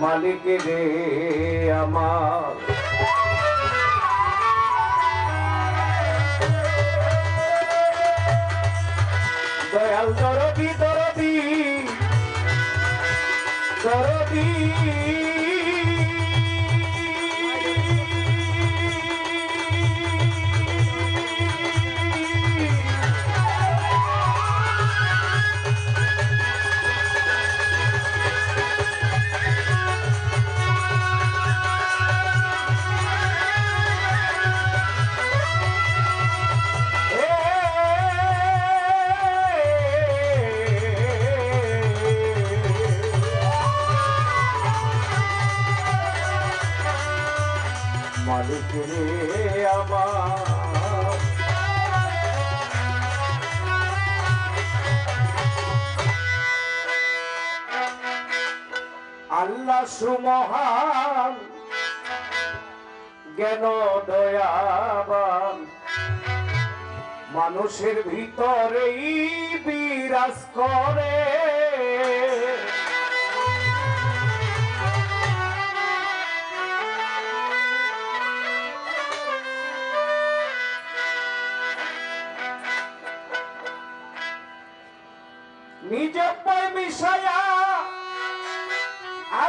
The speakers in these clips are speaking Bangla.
মালিক রে আমার। সুমহান জ্ঞান দয়াবান। মানুষের ভিতরেই বিরাজ করে। নিজে মিশায়া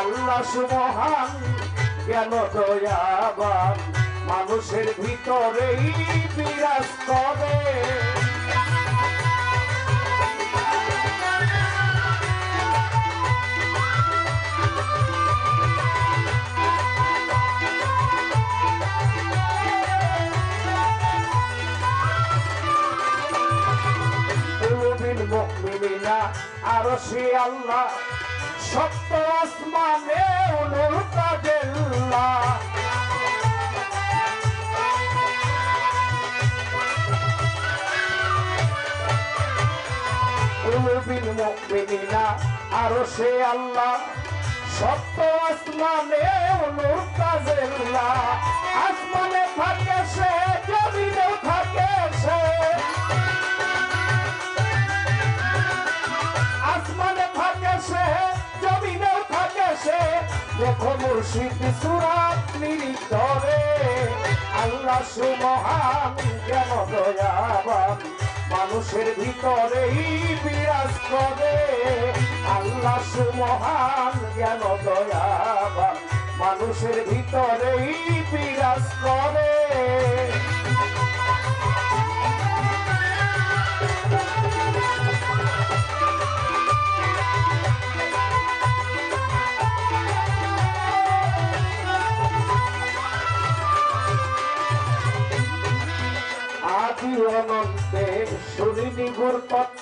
আল্লাহ সুমহান জ্ঞান দয়াবান? মানুষের ভিতরেই বিরাজ করে। মুমিনিনা আরশে আল্লাহ সপ্ত আসমানে নূর তাজেল্লাহ কুলুবিল মুমিনিনা আরশে আল্লাহ সপ্ত আসমানে নূর তাজেল্লাহ আসমানে থাকে সে, জমিনেও থাকে সে। দেখো মুর্শিদ সুরাত নিরিতরে আল্লাহ সুমহান, কেন দয়াবান? মানুষের ভিতরেই বিরাজ করে। আল্লাহ সুমহান জ্ঞান দয়াবান? মানুষের ভিতরেই বিরাজ করে।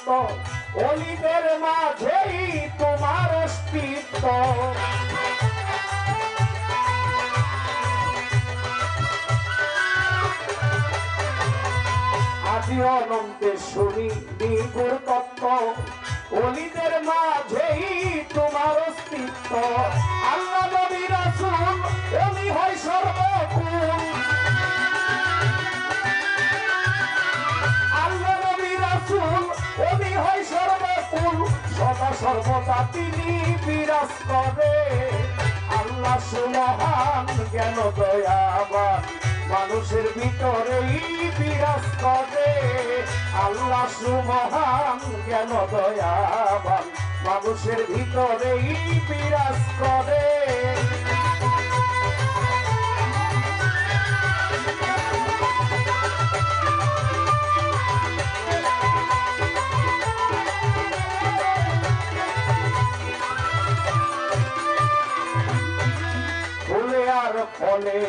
তত্ত্ব অলিদের মাঝেই তোমার অস্তিত্ব। আদি অনন্তে শুনিনি গুর তত্ত্ব অলিদের মাঝেই তোমার অস্তিত্ব। সর্বদা তিনি বিরাজ করে। আল্লাহ সুমহান, জ্ঞান দয়াবান মানুষের ভিতরেই বিরাজ করে। আল্লাহ সুমহান, জ্ঞান দয়াবান মানুষের ভিতরেই বিরাজ করে। ফলে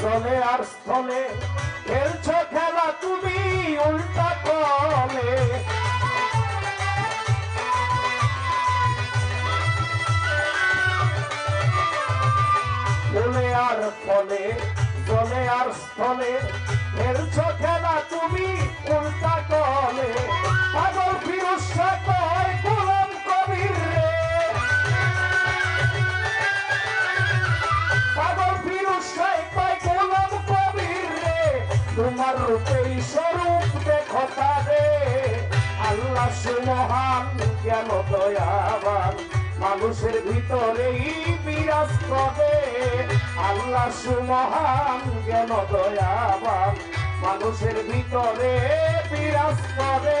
জলে আর স্থলে খেলছ খেলা তুমি উল্টা কলে। ফুলে আর ফলে জলে আর স্থলে খেলছ খেলা তুমি উল্টা কলে। স্বরূপ দেখো তারে। আল্লাহ সুমহান কেন দয়াবান? মানুষের ভিতরেই বিরাজ করে। আল্লাহ সুমহান কেন দয়াবান? মানুষের ভিতরে বিরাজ করে।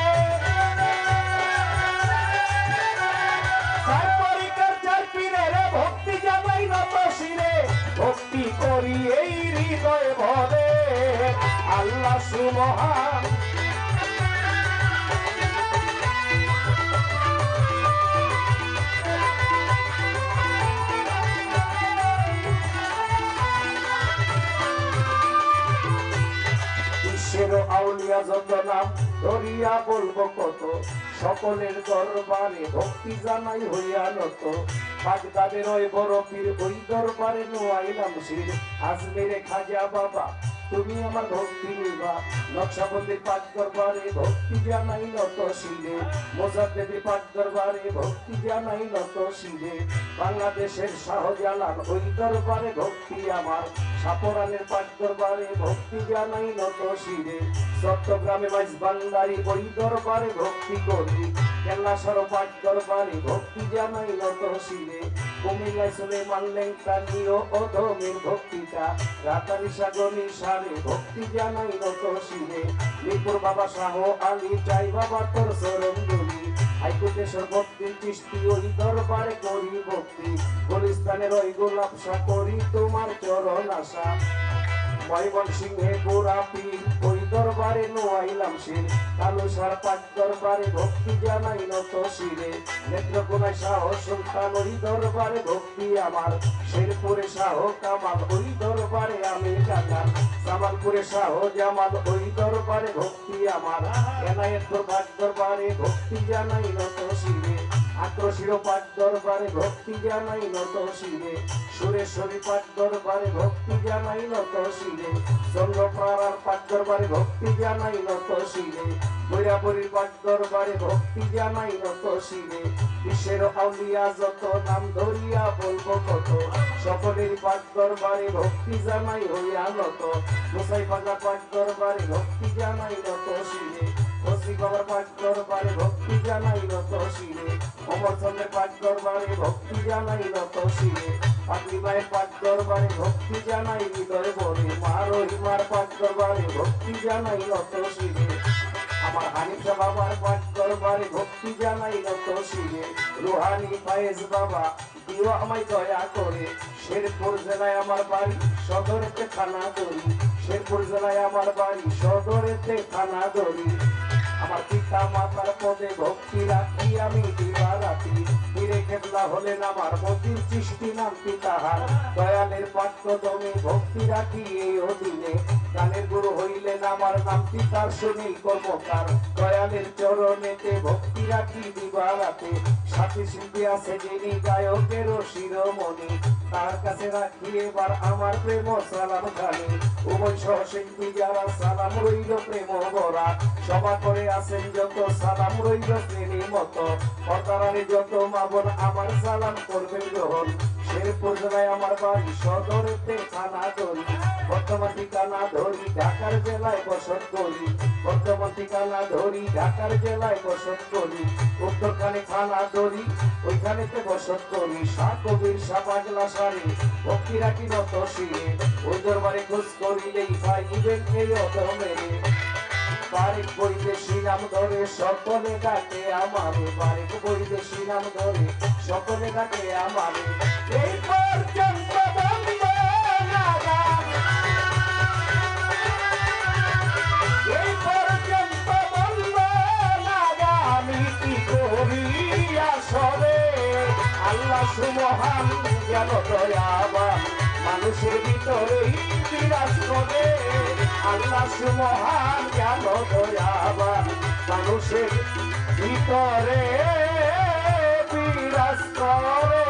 আউলিয়া যত নাম ধরিয়া বলব কত? সকলের দরবারে ভক্তি জানাই হইয়া নত। বাগদাদের ওই বড় পীর ওই দরবারে নোয়াইলাম শির। আজমেরে খাজা বাবা, তুমি আমার ভক্তি নিবা। নকশাবন্দির পাক দরবারে ভক্তি জানাই নত শিরে। মোজাদ্দেদের পাক দরবারে ভক্তি জানাই নত শিরে। বাংলাদেশের শাহজালাল ওই দরবারে ভক্তি আমার। সাপরানের পাক দরবারে ভক্তি জানাই নত শিরে। চট্টগ্রামে মাইজ বান্দারি ওই দরবারে ভক্তি করি। কেল্লাসর পাক দরবারে ভক্তি জানাই নত শিরে। কুমিল্লায় চলে মানলেন কালীয় অধমের ভক্তিটা। রাতারি সাগরী সারে ভক্তি জানাই নত শিরে। মিরপুর বাবা শাহ আলী চাই বাবা তোর চরণ হাইকোর্টেশ্বর ভক্তি চিষ্টি ওই দরবারে করি ভক্তি। গুলিস্তানের ওই গোলাপ করি তোমার চরণ আশা। ময়মন সিংহে গোরাপি ওই দরবারে নোয়াইলাম শির। কালো সার পাক দরবারে ভক্তি জানাই নত শিরে নেত্রকোনায় শাহ সুলতান, ওই দরবারে ভক্তি আমার। শেরপুরে শাহ কামাল, ওই দরবারে আমি কাকার জামালপুরে শাহ জামাল, ওই দরবারে ভক্তি আমার। এনায়েতপুর পাক দরবারে ভক্তি জানাই নত শিরে আক্রোশীয় পাক দরবারে ভক্তি জানাই নত শিরে। সুরেশ্বরী পাক দরবারে ভক্তি জানাই নত শিরে। চন্দ্রপ্রাড়ার পাক দরবারে ভক্তি জানাই নত শিরে। বৈরাবরীর পাক দরবারে ভক্তি জানাই নত শিরে। বিশ্বের আউলিয়া যত নাম ধরিয়া বলব কত সকলের পাক দরবারে ভক্তি জানাই হইয়া নত। মুসাই পাগা পাক দরবারে ভক্তি জানাই নত শিরে। হসি বাবার পাক দরবারে ভক্তি জানাই নত শিরে। চন্দ্রের পাক দরবারে ভক্তি জানাই নত শিরে পাগলি মায়ের পাক দরবারে ভক্তি জানাই হৃদয় বলে মার মার পাক দরবারে ভক্তি জানাই নত শিরে আমার হানিফা বাবার পাক দরবারে ভক্তি জানাই নত শিরে রুহানি ফায়েজ বাবা, দিও আমায় দয়া করে। শেরপুর জেলায় আমার বাড়ি, সদরেতে থানা দড়ি শেরপুর জেলায় আমার বাড়ি, সদরেতে থানা দড়ি আমার পিতা মাতার পদে ভক্তি রাখি আমি দিবা রাতি ফিরে কেবলা হলেন আমার মতির সৃষ্টি নাম পিতাহার। দয়ালের পাঠ্য দমে ভক্তি রাখি এই অধীনে গানের গুরু হইলেন আমার নাম পিতার সুনীল কর্মকার। দয়ালের চরণেতে ভক্তি রাখি দিবা রাতে। সাথী শিল্পী আছে যিনি গায়কেরও শিরোমণি। তার কাছে রাখি এবার আমার প্রেম সালাম খানি। উভয় সহশিল্পী যারা সালাম রইল প্রেম ভরা। সভা করে আছেন যত সালাম রইল শ্রেণি মতো। পর্দারানি যত মাবন আমার সালাম করবেন গ্রহণ। শেরপুর জেলায় আমার বাড়ি সদরেতে থানা ধরি। বর্তমান ঠিকানা ধরি ঢাকার জেলায় বসত করি। বর্তমান ঠিকানা ধরি ঢাকার জেলায় বসত করি। উত্তরখানে থানা ধরি, ওইখানেতে বসত করি। শাহ কবির শাহ পাগলা সারে ভক্তি রাখি নত শিরে ওই দরবারে খোঁজ করিলেই পাইবেন এই অধমেরে বারিক বৈদেশি নাম ধরে, সকলে ডাকে আমারে বারিক বৈদেশি নাম ধরে, সকলে ডাকে আমারে এই পর্যন্ত আল্লাহ সুমহান জ্ঞান দয়াবান। মানুষের ভিতরেই বিরাজ করে আল্লাহ সুমহান জ্ঞান দয়াবান। মানুষের ভিতরে বিরাজ করে